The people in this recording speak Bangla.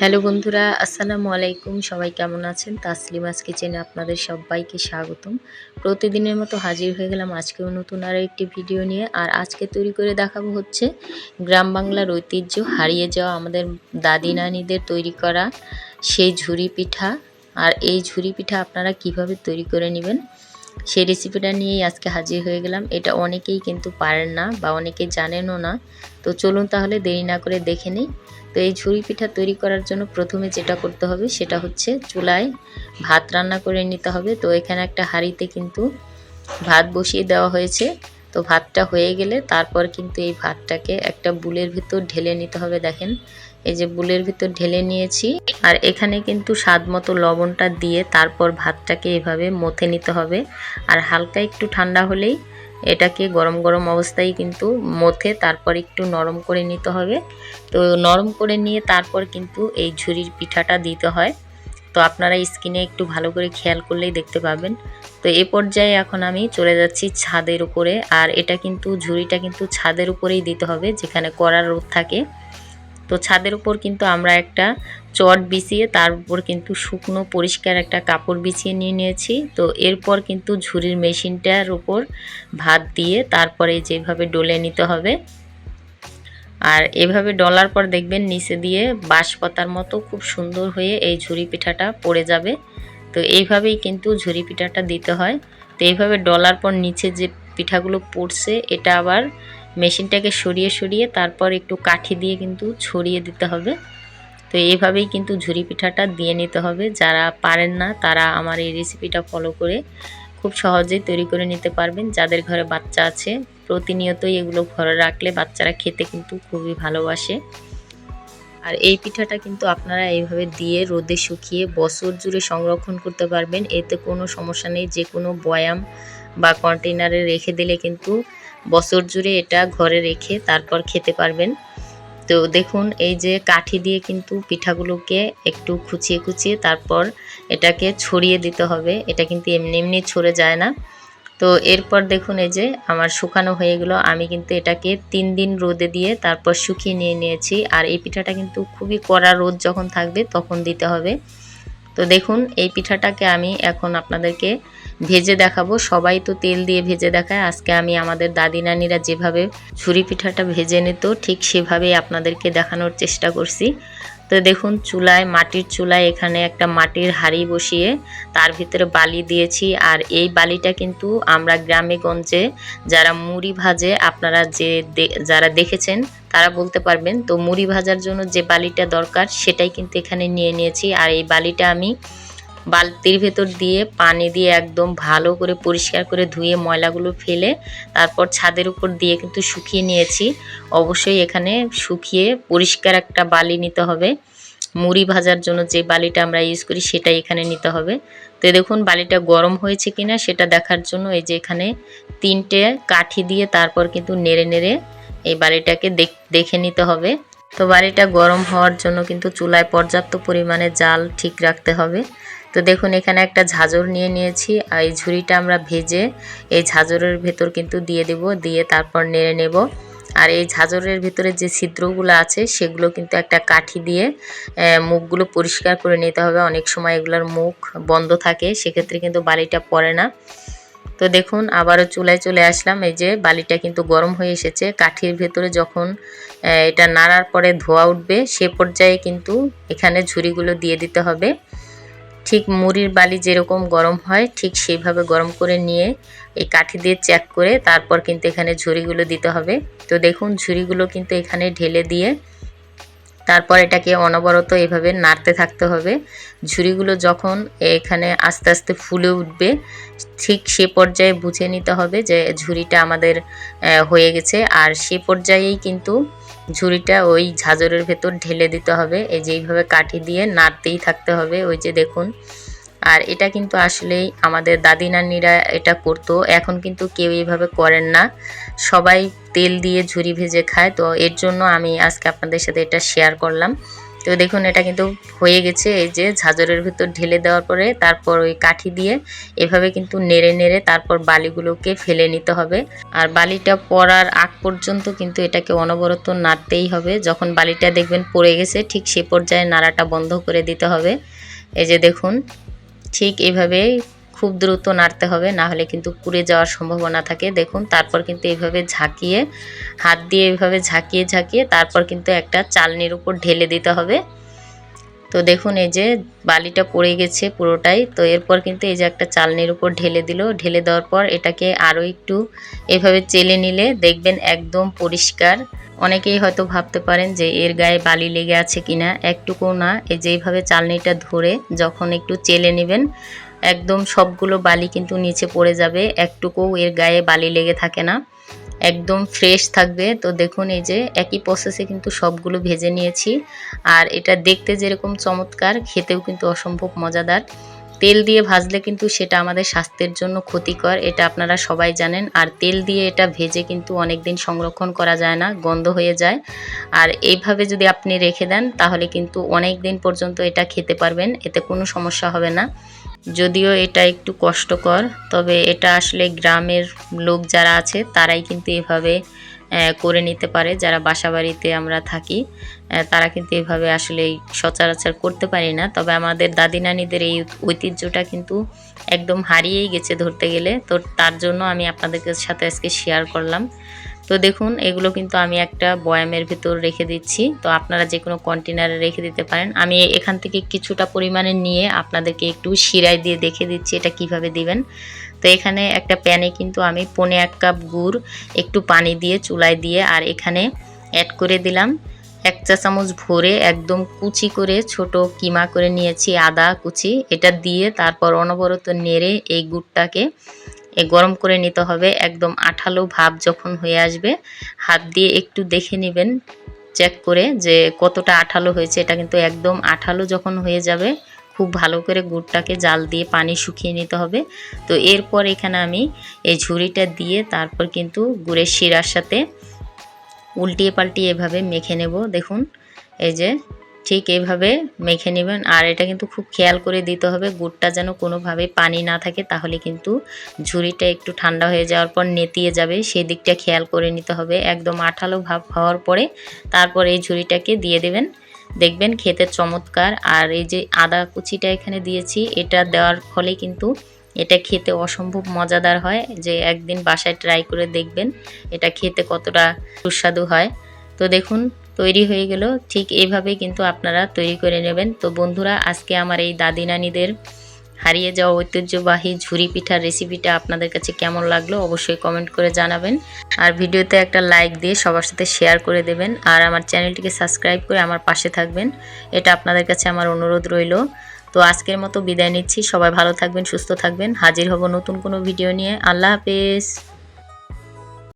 হ্যালো বন্ধুরা, আসসালামু আলাইকুম। সবাই কেমন আছেন? তাসলিমাস কিচেনে আপনাদের সবাইকে স্বাগতম। প্রতিদিনের মতো হাজির হয়ে গেলাম আজকেও নতুন আরও একটি ভিডিও নিয়ে। আর আজকে তৈরি করে দেখাবো হচ্ছে গ্রাম বাংলার ঐতিহ্য, হারিয়ে যাওয়া আমাদের দাদি নানিদের তৈরি করা সেই ঝুরি পিঠা। আর এই ঝুরি পিঠা আপনারা কীভাবে তৈরি করে নেবেন সেই রেসিপিটা নিয়েই আজকে হাজির হয়ে গেলাম। এটা অনেকেই কিন্তু পারেন না বা অনেকে জানেনও না। তো চলুন তাহলে দেরি না করে দেখে নিই। তো এই ঝুরি পিঠা তৈরি করার জন্য প্রথমে যেটা করতে হবে সেটা হচ্ছে চুলায় ভাত রান্না করে নিতে হবে। তো এখানে একটা হাঁড়িতে কিন্তু ভাত বসিয়ে দেওয়া হয়েছে। তো ভাতটা হয়ে গেলে তারপর কিন্তু এই ভাতটাকে একটা বুলের ভিতর ঢেলে নিতে হবে দেখেন। এই যে বুলের ভিতর ঢেলে নিয়েছি। আর এখানে কিন্তু স্বাদ মতো লবণটা দিয়ে তারপর ভাতটাকে এভাবে মথে নিতে হবে। আর হালকা একটু ঠান্ডা হলেই এটাকে গরম গরম অবস্থায় কিন্তু মথে তারপর একটু নরম করে নিতে হবে। তো নরম করে নিয়ে তারপর কিন্তু এই ঝুরির পিঠাটা দিতে হয়। তো আপনারা স্কিনে একটু ভালো করে খেয়াল করলেই দেখতে পাবেন। তো এ পর্যায়ে এখন আমি চলে যাচ্ছি ছাদের উপরে। আর এটা কিন্তু ঝুড়িটা কিন্তু ছাদের উপরেই দিতে হবে, যেখানে কড়ার রোদ থাকে। তো ছাদের উপর কিন্তু আমরা একটা চট বিছিয়ে তার উপর কিন্তু শুকনো পরিষ্কার একটা কাপড় বিছিয়ে নিয়ে নিয়েছি। তো এরপর কিন্তু ঝুড়ির মেশিনটার উপর ভাত দিয়ে তারপরে যেভাবে ডলে নিতে হবে। আর এভাবে ডলার পর দেখবেন নিচে দিয়ে বাঁশপাতার মতো খুব সুন্দর হয়ে এই ঝুড়ি পিঠাটা পড়ে যাবে। তো এইভাবেই কিন্তু ঝুড়ি পিঠাটা দিতে হয়। তো এইভাবে ডলার পর নিচে যে পিঠাগুলো পড়ছে, এটা আবার মেশিনটাকে সরিয়ে সরিয়ে তারপর একটু কাঠি দিয়ে কিন্তু ছড়িয়ে দিতে হবে। তো এইভাবেই কিন্তু ঝুরি পিঠাটা দিয়ে নিতে হবে। যারা পারেন না, তারা আমার এই রেসিপিটা ফলো করে খুব সহজেই তৈরি করে নিতে পারবেন। যাদের ঘরে বাচ্চা আছে, প্রতিনিয়তই এগুলো ঘরে রাখলে বাচ্চারা খেতে কিন্তু খুবই ভালোবাসে। আর এই পিঠাটা কিন্তু আপনারা এইভাবে দিয়ে রোদে শুকিয়ে বছর জুড়ে সংরক্ষণ করতে পারবেন। এতে কোনো সমস্যা নেই। যে কোনো বয়াম বা কন্টেনারে রেখে দিলে কিন্তু বছর জুড়ে এটা ঘরে রেখে তারপর খেতে পারবেন। তো দেখুন, এই যে কাঠি দিয়ে কিন্তু পিঠাগুলোকে একটু খুচিয়ে খুচিয়ে তারপর এটাকে ছড়িয়ে দিতে হবে। এটা কিন্তু এমনি এমনি ছড়ে যায় না। তো এরপর দেখুন, এই যে আমার শুকানো হয়ে গেল। আমি কিন্তু এটাকে তিন দিন রোদে দিয়ে তারপর শুকিয়ে নিয়ে নিয়েছি। আর এই পিঠাটা কিন্তু খুবই কড়া রোদ যখন থাকবে তখন দিতে হবে। তো দেখুন, এই পিঠাটাকে আমি এখন আপনাদেরকে ভেজে দেখাবো। সবাই তো তেল দিয়ে ভেজে দেখায়। আজকে আমি আমাদের দাদি নানিরা যেভাবে ছুরি পিঠাটা ভেজে নিত, ঠিক সেভাবেই আপনাদেরকে দেখানোর চেষ্টা করছি। তো দেখুন, চুলায়, মাটির চুলায় এখানে একটা মাটির হাঁড়ি বসিয়ে তার ভিতরে বালি দিয়েছি। আর এই বালিটা কিন্তু আমরা গ্রামে গঞ্জে যারা মুড়ি ভাজে, আপনারা যে যারা দেখেছেন তারা বলতে পারবেন। তো মুড়ি ভাজার জন্য যে বালিটা দরকার, সেটাই কিন্তু এখানে নিয়ে নিয়েছি। আর এই বালিটা আমি বালতির ভেতর দিয়ে পানি দিয়ে একদম ভালো করে পরিষ্কার করে ধুয়ে ময়লাগুলো ফেলে তারপর ছাদের উপর দিয়ে কিন্তু শুকিয়ে নিয়েছি। অবশ্যই এখানে শুকিয়ে পরিষ্কার একটা বালি নিতে হবে। মুড়ি ভাজার জন্য যে বালিটা আমরা ইউজ করি সেটাই এখানে নিতে হবে। তো দেখুন বালিটা গরম হয়েছে কিনা সেটা দেখার জন্য এই যে এখানে তিনটে কাঠি দিয়ে তারপর কিন্তু নেড়ে নেড়ে এই বালিটাকে দেখে নিতে হবে। তো বাড়িটা গরম হওয়ার জন্য কিন্তু চুলায় পর্যাপ্ত পরিমাণে জাল ঠিক রাখতে হবে। তো দেখুন, এখানে একটা ঝাঁঝর নিয়ে নিয়েছি। আর এই ঝুড়িটা আমরা ভেজে এই ঝাঁঝরের ভেতর কিন্তু দিয়ে দেব, দিয়ে তারপর নেড়ে নেব। আর এই ঝাঁঝরের ভিতরে যে ছিদ্রগুলো আছে, সেগুলো কিন্তু একটা কাঠি দিয়ে মুখগুলো পরিষ্কার করে নিতে হবে। অনেক সময় এগুলোর মুখ বন্ধ থাকে, সেক্ষেত্রে কিন্তু বালিটা পড়ে না। তো দেখুন, আবারও চুলায় চলে আসলাম। এই যে বালিটা কিন্তু গরম হয়ে এসেছে। কাঠির ভেতরে যখন এটা নাড়ার পরে ধোয়া উঠবে, সে পর্যায়ে কিন্তু এখানে ঝুড়িগুলো দিয়ে দিতে হবে। ঠিক মুড়ির বালি যেরকম গরম হয়, ঠিক সেইভাবে গরম করে নিয়ে এই কাঠি দিয়ে চেক করে তারপর কিন্তু এখানে ঝুড়িগুলো দিতে হবে। তো দেখুন, ঝুড়িগুলো কিন্তু এখানে ঢেলে দিয়ে তারপর এটাকে অনবরত এভাবে নাড়তে থাকতে হবে। ঝুড়িগুলো যখন এখানে আস্তে আস্তে ফুলে উঠবে, ঠিক সে পর্যায়ে বুঝে নিতে হবে যে ঝুড়িটা আমাদের হয়ে গেছে। আর সে পর্যায়েই কিন্তু ঝুড়িটা ওই ঝাঁঝরের ভেতর ঢেলে দিতে হবে। এই যে এইভাবে কাঠি দিয়ে নাড়তেই থাকতে হবে, ওই যে দেখুন। আর এটা কিন্তু আসলেই আমাদের দাদি নানিরা এটা করতো, এখন কিন্তু কেউ এইভাবে করেন না। সবাই তেল দিয়ে ঝুড়ি ভেজে খায়, তো এর জন্য আমি আজকে আপনাদের সাথে এটা শেয়ার করলাম। তো দেখুন, এটা কিন্তু হয়ে গেছে। এই যে ঝাঁঝরের ভিতর ঢেলে দেওয়ার পরে তারপর ওই কাঠি দিয়ে এভাবে কিন্তু নেড়ে নেড়ে তারপর বালিগুলোকে ফেলে নিতে হবে। আর বালিটা পড়ার আগ পর্যন্ত কিন্তু এটাকে অনবরত নাড়তেই হবে। যখন বালিটা দেখবেন পড়ে গেছে, ঠিক সে পর্যায়ে নাড়াটা বন্ধ করে দিতে হবে। এই যে দেখুন, ঠিক এভাবে খুব দ্রুত নাড়তে হবে, না হলে কিন্তু পুড়ে যাওয়ার সম্ভাবনা থাকে। দেখুন, তারপর কিন্তু এইভাবে ঝাঁকিয়ে, হাত দিয়ে এইভাবে ঝাঁকিয়ে ঝাঁকিয়ে তারপর কিন্তু একটা চালনির উপর ঢেলে দিতে হবে। তো দেখুন, এই যে বালিটা পড়ে গেছে পুরোটাই, তো এরপর কিন্তু এই যে একটা চালনির উপর ঢেলে দিল। ঢেলে দেওয়ার পর এটাকে আরও একটু এভাবে চেলে নিলে দেখবেন একদম পরিষ্কার। অনেকেই হয়তো ভাবতে পারেন যে এর গায়ে বালি লেগে আছে কিনা, একটুকু না। এই যে এইভাবে চালনিটা ধরে যখন একটু চেলে নেবেন একদম সবগুলো বালি কিন্তু নিচে পড়ে যাবে, একটুকুও এর গায়ে বালি লেগে থাকে না। একদম ফ্রেশ থাকবে। তো দেখুন এই যে একই প্রসেসে কিন্তু সবগুলো ভেজে নিয়েছি। আর এটা দেখতে যেরকম চমৎকার, খেতেও কিন্তু অসম্ভব মজাদার। তেল দিয়ে ভাজলে কিন্তু সেটা আমাদের স্বাস্থ্যের জন্য ক্ষতিকর, এটা আপনারা সবাই জানেন। আর তেল দিয়ে এটা ভেজে কিন্তু অনেক দিন সংরক্ষণ করা যায় না, গন্ধ হয়ে যায়। আর এইভাবে যদি আপনি রেখে দেন, তাহলে কিন্তু অনেক দিন পর্যন্ত এটা খেতে পারবেন, এতে কোনো সমস্যা হবে না। যদিও এটা একটু কষ্টকর, তবে এটা আসলে গ্রামের লোক যারা আছে, তারাই কিন্তু এভাবে করে নিতে পারে। যারা বাসা বাড়িতে আমরা থাকি তারা কিন্তু এভাবে আসলে সচরাচর করতে পারি না। তবে আমাদের দাদি নানিদের এই ঐতিহ্যটা কিন্তু একদম হারিয়েই গেছে ধরতে গেলে। তো তার জন্য আমি আপনাদের সাথে আজকে শেয়ার করলাম। তো দেখুন, এগুলো কিন্তু আমি একটা বয়ামের ভিতর রেখে দিচ্ছি। তো আপনারা যে কোনো কন্টেনারে রেখে দিতে পারেন। আমি এখান থেকে কিছুটা পরিমাণে নিয়ে আপনাদেরকে একটু শিরাই দিয়ে দেখে দিচ্ছি এটা কীভাবে দিবেন। তো এখানে একটা প্যানে কিন্তু আমি পনে এক কাপ গুড়, একটু পানি দিয়ে চুলায় দিয়ে আর এখানে অ্যাড করে দিলাম এক চা চামচ ভরে একদম কুচি করে ছোট কিমা করে নিয়েছি, আদা কুচি। এটা দিয়ে তারপর অনবরত নেড়ে এই গুড়টাকে এ গরম করে নিতে হবে। একদম আঠালো ভাব যখন হয়ে আসবে, হাত দিয়ে একটু দেখে নেবেন, চেক করে যে কতটা আঠালো হয়েছে। এটা কিন্তু একদম আঠালো যখন হয়ে যাবে, খুব ভালো করে গুড়টাকে জাল দিয়ে পানি শুকিয়ে নিতে হবে। তো এরপর এখানে আমি এই ঝুড়িটা দিয়ে তারপর কিন্তু গুড়ের শিরার সাথে উল্টিয়ে পাল্টিয়ে এভাবে মেখে নেব। দেখুন, এই যে ঠিক এইভাবে মেখে নেবেন। আর এটা কিন্তু খুব খেয়াল করে দিতে হবে, গুড়টা যেন কোনোভাবে পানি না থাকে, তাহলে কিন্তু ঝুড়িটা একটু ঠান্ডা হয়ে যাওয়ার পর নেতিয়ে যাবে। সেই দিকটা খেয়াল করে নিতে হবে, একদম আঠালো ভাব হওয়ার পরে তারপর এই ঝুড়িটাকে দিয়ে দেবেন। দেখবেন খেতে চমৎকার। আর এই যে আদা কুচিটা এখানে দিয়েছি, এটা দেওয়ার ফলে কিন্তু এটা খেতে অসম্ভব মজাদার হয়। যে একদিন বাসায় ট্রাই করে দেখবেন এটা খেতে কতটা সুস্বাদু হয়। তো দেখুন তৈরি হয়ে গেল। ঠিক এইভাবেই কিন্তু আপনারা তৈরি করে নেবেন। তো বন্ধুরা, আজকে আমার এই দাদি নানিদের হারিয়ে যাওয়া ঐতিহ্যবাহী ঝুরি পিঠার রেসিপিটা আপনাদের কাছে কেমন লাগল অবশ্যই কমেন্ট করে জানাবেন। আর ভিডিওতে একটা লাইক দিয়ে সবার সাথে শেয়ার করে দেবেন। আর আমার চ্যানেলটিকে সাবস্ক্রাইব করে আমার পাশে থাকবেন। এটা আপনাদের কাছে আমার অনুরোধ রইল। তো আজকের মতো বিদায় নিচ্ছি। সবাই ভালো থাকবেন, সুস্থ থাকবেন। হাজির হব নতুন কোনো ভিডিও নিয়ে। আল্লাহ হাফেজ।